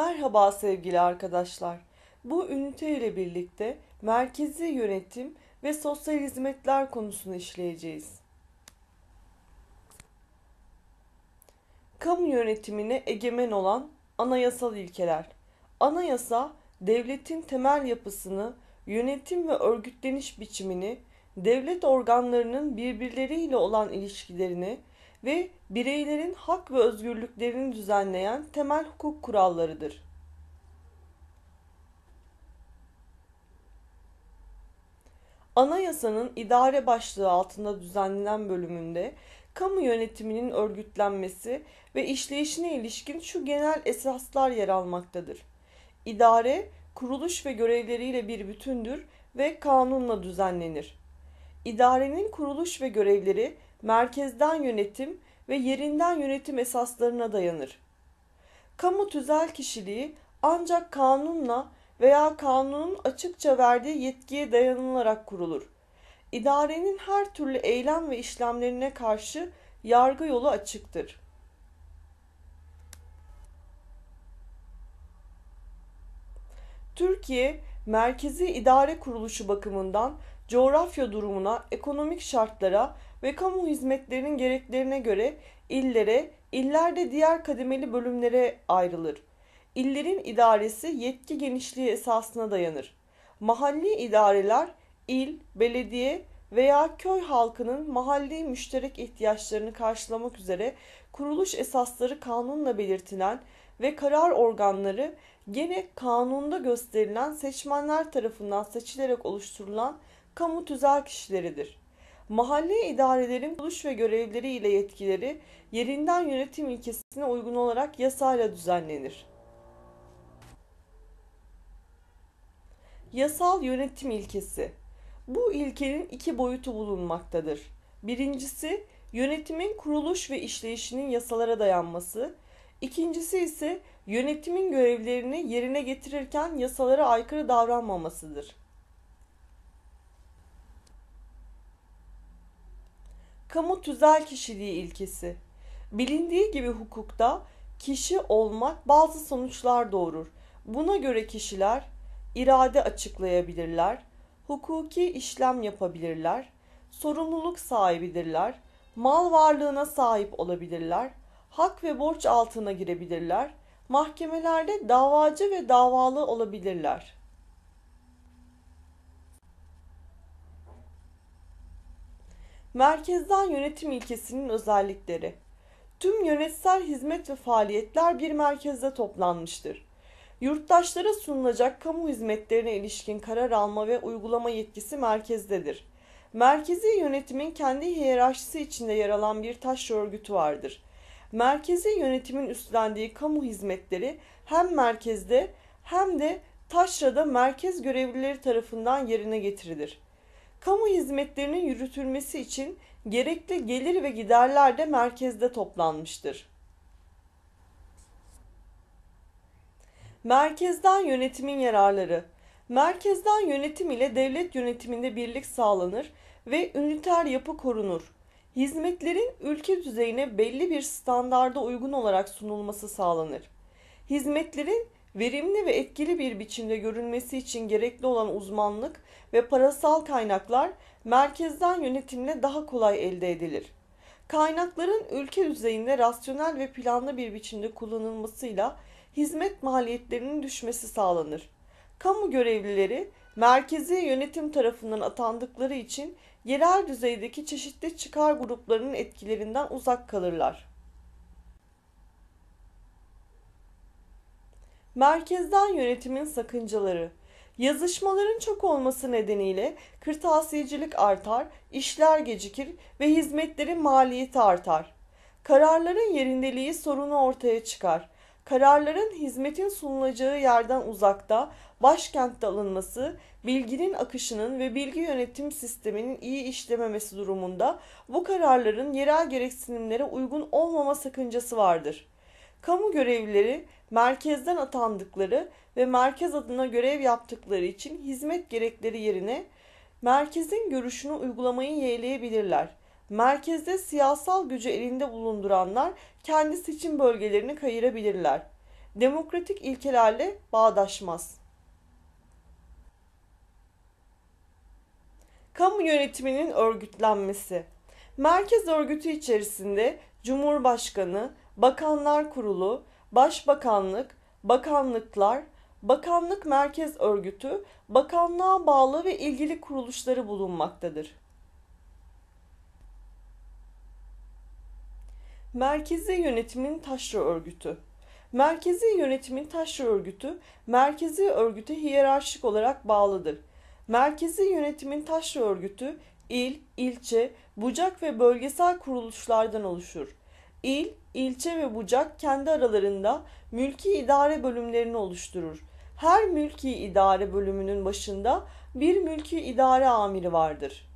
Merhaba sevgili arkadaşlar. Bu ünite ile birlikte merkezi yönetim ve sosyal hizmetler konusunu işleyeceğiz. Kamu yönetimine egemen olan anayasal ilkeler. Anayasa, devletin temel yapısını, yönetim ve örgütleniş biçimini, devlet organlarının birbirleriyle olan ilişkilerini ve bireylerin hak ve özgürlüklerini düzenleyen temel hukuk kurallarıdır. Anayasanın idare başlığı altında düzenlenen bölümünde kamu yönetiminin örgütlenmesi ve işleyişine ilişkin şu genel esaslar yer almaktadır. İdare, kuruluş ve görevleriyle bir bütündür ve kanunla düzenlenir. İdarenin kuruluş ve görevleri merkezden yönetim ve yerinden yönetim esaslarına dayanır. Kamu tüzel kişiliği ancak kanunla veya kanunun açıkça verdiği yetkiye dayanılarak kurulur. İdarenin her türlü eylem ve işlemlerine karşı yargı yolu açıktır. Türkiye, merkezi idare kuruluşu bakımından coğrafya durumuna, ekonomik şartlara ve kamu hizmetlerinin gereklerine göre illere, illerde diğer kademeli bölümlere ayrılır. İllerin idaresi yetki genişliği esasına dayanır. Mahalli idareler il, belediye veya köy halkının mahalli müşterek ihtiyaçlarını karşılamak üzere kuruluş esasları kanunla belirtilen ve karar organları gene kanunda gösterilen seçmenler tarafından seçilerek oluşturulan kamu tüzel kişileridir. Mahalle idarelerin kuruluş ve görevleri ile yetkileri yerinden yönetim ilkesine uygun olarak yasayla düzenlenir. Yasal yönetim ilkesi Bu ilkenin iki boyutu bulunmaktadır. Birincisi yönetimin kuruluş ve işleyişinin yasalara dayanması, İkincisi ise yönetimin görevlerini yerine getirirken yasalara aykırı davranmamasıdır. Kamu tüzel kişiliği ilkesi. Bilindiği gibi hukukta kişi olmak bazı sonuçlar doğurur. Buna göre kişiler irade açıklayabilirler, hukuki işlem yapabilirler, sorumluluk sahibidirler, mal varlığına sahip olabilirler, hak ve borç altına girebilirler, mahkemelerde davacı ve davalı olabilirler. Merkezden yönetim ilkesinin özellikleri. Tüm yönetsel hizmet ve faaliyetler bir merkezde toplanmıştır. Yurttaşlara sunulacak kamu hizmetlerine ilişkin karar alma ve uygulama yetkisi merkezdedir. Merkezi yönetimin kendi hiyerarşisi içinde yer alan bir taş örgütü vardır. Merkezi yönetimin üstlendiği kamu hizmetleri hem merkezde hem de taşrada merkez görevlileri tarafından yerine getirilir. Kamu hizmetlerinin yürütülmesi için gerekli gelir ve giderler de merkezde toplanmıştır. Merkezden yönetimin yararları Merkezden yönetim ile devlet yönetiminde birlik sağlanır ve üniter yapı korunur. Hizmetlerin ülke düzeyine belli bir standarda uygun olarak sunulması sağlanır. Hizmetlerin verimli ve etkili bir biçimde görünmesi için gerekli olan uzmanlık ve parasal kaynaklar merkezden yönetimle daha kolay elde edilir. Kaynakların ülke düzeyinde rasyonel ve planlı bir biçimde kullanılmasıyla hizmet maliyetlerinin düşmesi sağlanır. Kamu görevlileri merkezi yönetim tarafından atandıkları için yerel düzeydeki çeşitli çıkar gruplarının etkilerinden uzak kalırlar. Merkezden yönetimin sakıncaları Yazışmaların çok olması nedeniyle kırtasiyecilik artar, işler gecikir ve hizmetlerin maliyeti artar. Kararların yerindeliği sorunu ortaya çıkar. Kararların hizmetin sunulacağı yerden uzakta, başkentte alınması, bilginin akışının ve bilgi yönetim sisteminin iyi işlememesi durumunda bu kararların yerel gereksinimlere uygun olmama sakıncası vardır. Kamu görevlileri merkezden atandıkları ve merkez adına görev yaptıkları için hizmet gerekleri yerine merkezin görüşünü uygulamayı yeğleyebilirler. Merkezde siyasal gücü elinde bulunduranlar kendi seçim bölgelerini kayırabilirler. demokratik ilkelerle bağdaşmaz. Kamu yönetiminin örgütlenmesi Merkez örgütü içerisinde Cumhurbaşkanı, Bakanlar Kurulu, Başbakanlık, bakanlıklar, bakanlık merkez örgütü, bakanlığa bağlı ve ilgili kuruluşları bulunmaktadır. Merkezi Yönetimin Taşra Örgütü Merkezi Yönetimin Taşra Örgütü, merkezi örgüte hiyerarşik olarak bağlıdır. Merkezi Yönetimin Taşra Örgütü, il, ilçe, bucak ve bölgesel kuruluşlardan oluşur. İl, ilçe ve bucak kendi aralarında mülki idare bölümlerini oluşturur. Her mülki idare bölümünün başında bir mülki idare amiri vardır.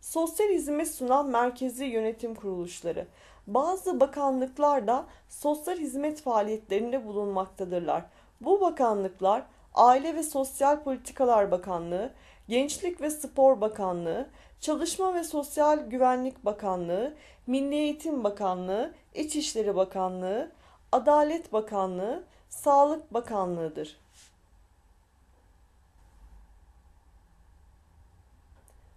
Sosyal hizmet sunan merkezi yönetim kuruluşları. Bazı bakanlıklar da sosyal hizmet faaliyetlerinde bulunmaktadırlar. Bu bakanlıklar Aile ve Sosyal Politikalar Bakanlığı, Gençlik ve Spor Bakanlığı, Çalışma ve Sosyal Güvenlik Bakanlığı, Milli Eğitim Bakanlığı, İçişleri Bakanlığı, Adalet Bakanlığı, Sağlık Bakanlığı'dır.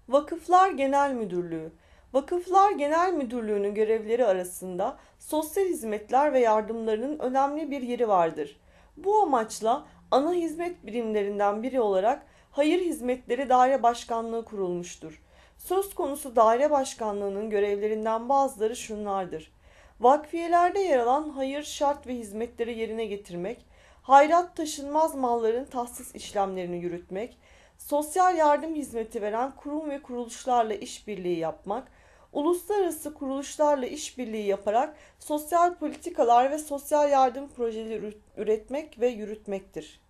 Vakıflar Genel Müdürlüğü Vakıflar Genel Müdürlüğü'nün görevleri arasında sosyal hizmetler ve yardımlarının önemli bir yeri vardır. Bu amaçla ana hizmet birimlerinden biri olarak Hayır Hizmetleri Daire Başkanlığı kurulmuştur. Söz konusu daire başkanlığının görevlerinden bazıları şunlardır. Vakfiyelerde yer alan hayır, şart ve hizmetleri yerine getirmek, hayrat taşınmaz malların tahsis işlemlerini yürütmek, sosyal yardım hizmeti veren kurum ve kuruluşlarla işbirliği yapmak, uluslararası kuruluşlarla işbirliği yaparak sosyal politikalar ve sosyal yardım projeleri üretmek ve yürütmektir.